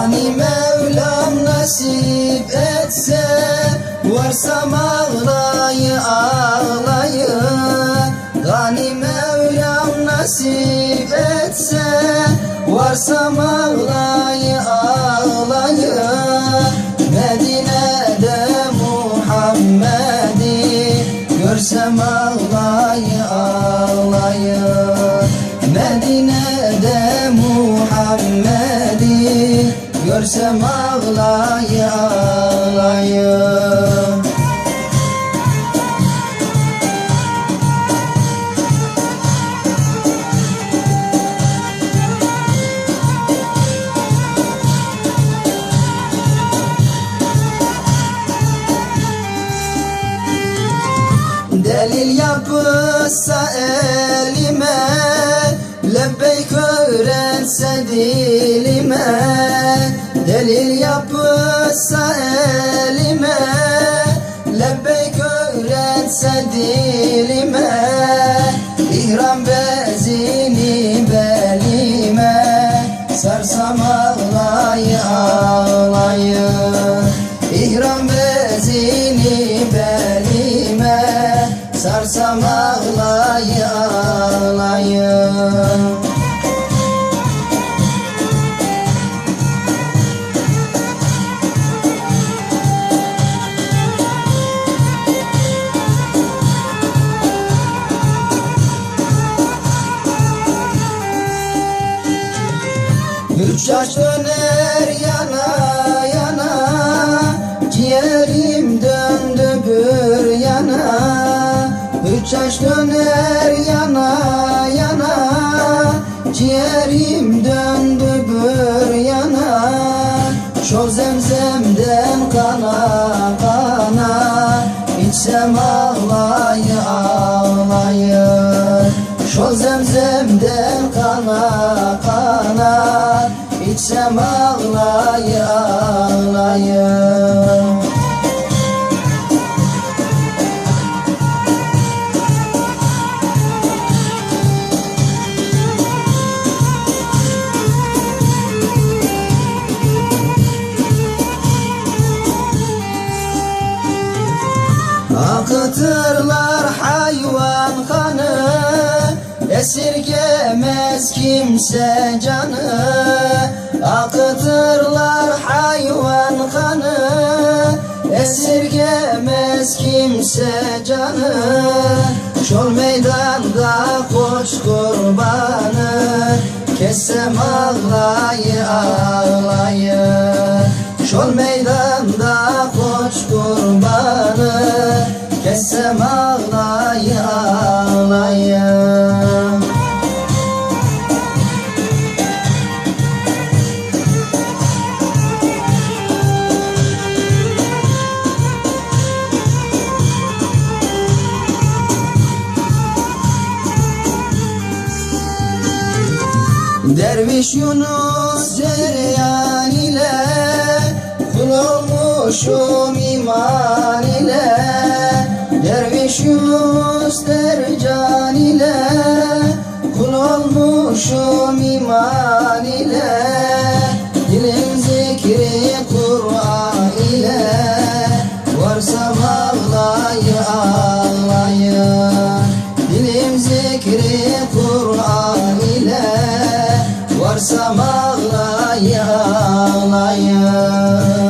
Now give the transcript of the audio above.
Hani Mevlam nasip etse Varsam ağlayı ağlayı Hani Mevlam nasip etse Varsam ağlayı ağlayı Medine'de Muhammed'i Görsem ağlayı ağlayı Görsem ağlayı ağlayı. Delil yapışsa elime Lebbeyk öğrense dilime Delil yapışsa elime Lebbeyk öğrense dilime İhram bezini belime Sarsam ağlayı ağlayı. İhram bezini belime Sarsam ağlayı ağlayı Yaş döner yana yana. Ciğerim döndü bir yana. Üç yaş döner yana yana. Ciğerim döndü bir yana. Şol zemzemden kana kana. İçsem ağlayı ağlayı. Şol zemzemden kana kana Ağlayı ağlayı. Akıtırlar hayvan kanı Esirgemez kimse canı Akıtırlar hayvan kanı Esirgemez kimse canı. Şol meydanda koç kurbanı Kessem ağlayı ağlayı. Şol meydanda koç kurbanı Kessem ağlayı Derviş Yunus cereyan ile Kul olmuşum iman ile. Derviş Yunus dercan ile Kul olmuşum iman ile